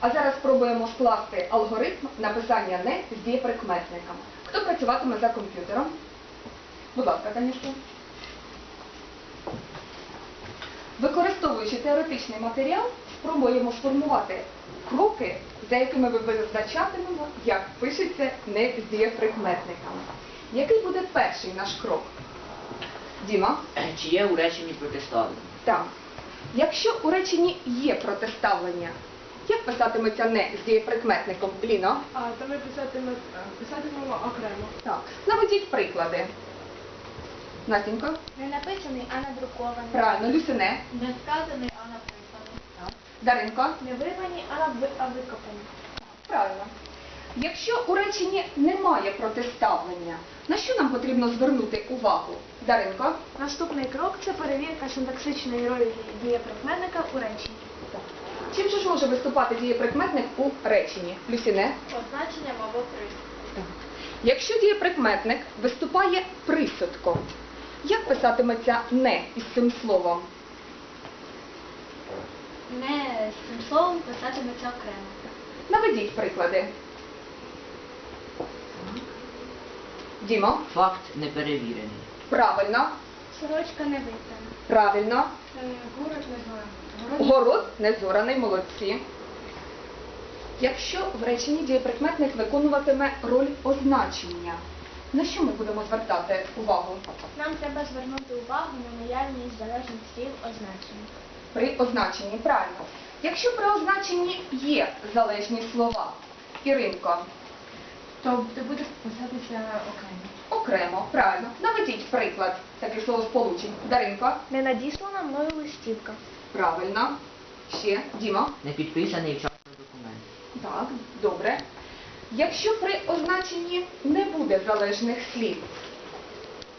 А зараз спробуємо скласти алгоритм написання не з дієприкметниками. Хто працюватиме за комп'ютером? Будь ласка, Танюшка. Використовуючи теоретичний матеріал, спробуємо сформувати кроки, за якими ми визначатимемо, як пишеться не з дієприкметниками. Який буде перший наш крок? Діма? Чи є у реченні протиставлення? Так. Якщо у реченні є протиставлення, як писатиметься не з дієприкметником Ліно? А то ми писатиме, писатимемо окремо. Так. Наведіть приклади. Настенько? Не написаний, а надрукований. Правильно, Люсине. Не сказаний, а написаний. Так. Даринко? Не вирвані, а, ви, а викопані. Правильно. Якщо у реченні немає протиставлення, на що нам потрібно звернути увагу? Даринко? Наступний крок це перевірка синтаксичної ролі дієприкметника у реченні. Чим же ж може виступати дієприкметник у реченні? Люсине? Означенням або присудком. Так. Якщо дієприкметник виступає присудком, як писатиметься не із цим словом? Не з цим словом писатиметься окремо. Наведіть приклади. Дімо, Факт неперевірений. правильно, Сорочка не витрана. правильно. Город не знаю. Город незораний, молодці. Якщо в реченні дієприкметник виконуватиме роль означення, на що ми будемо звертати увагу? Нам треба звернути увагу на наявність залежних слів означень. При означенні, правильно. Якщо при означенні є залежні слова, Іринко, То ти будеш писатися окремо. окремо, правильно. Наведіть приклад таких словосполучень. Даринко, Не надіслана мною листівка. Правильно. Ще, Дімо. Не підписаний вчасно документ. Так, добре. Якщо при означенні не буде залежних слів,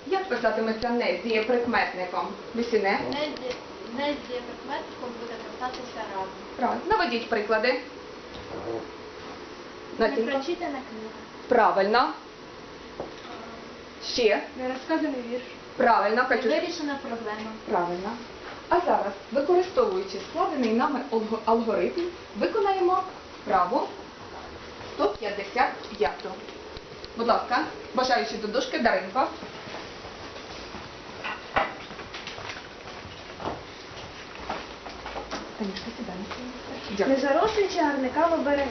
як писатиметься не з дієприкметником? Люсіне? Не, з- не з дієприкметником буде писатися разом. Правильно. Наведіть приклади. Непрочитана книга. Правильно. Ще. Нерозказаний вірш. Правильно, Катюш. Вирішена проблема. Правильно. А зараз, використовуючи складений нами алгоритм, виконаємо вправу 155. Будь ласка, бажаючи до дошки. Дякую. Не зарослі чагарниками береги.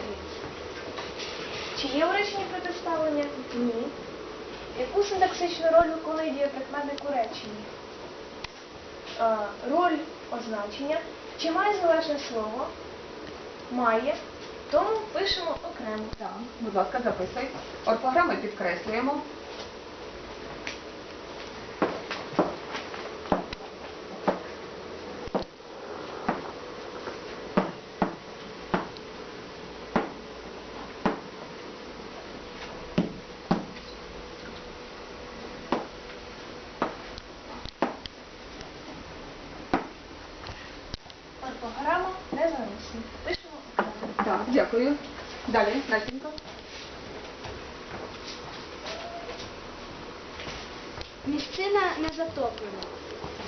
Чи є в реченні протиставлення? Ні. Яку синтаксичну роль виконує дієприкметник у реченні? Е, роль означення. Чи має залежне слово? Має. Тому пишемо окремо. Так, будь ласка, записуй. Орфограми підкреслюємо. Орфограма не зарослі. Пишемо. Так, дякую. Далі, Настенько. Місцина не затоплена.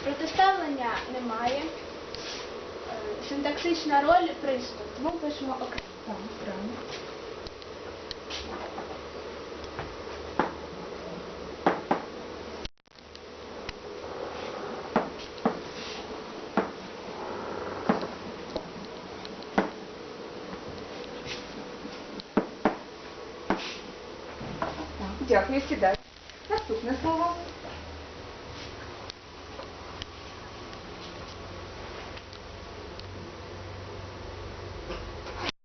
Протиставлення немає. Е, Синтаксична роль приступ. Тому пишемо окремо. Так, правильно. Так, Дякую, сідай. Наступне слово.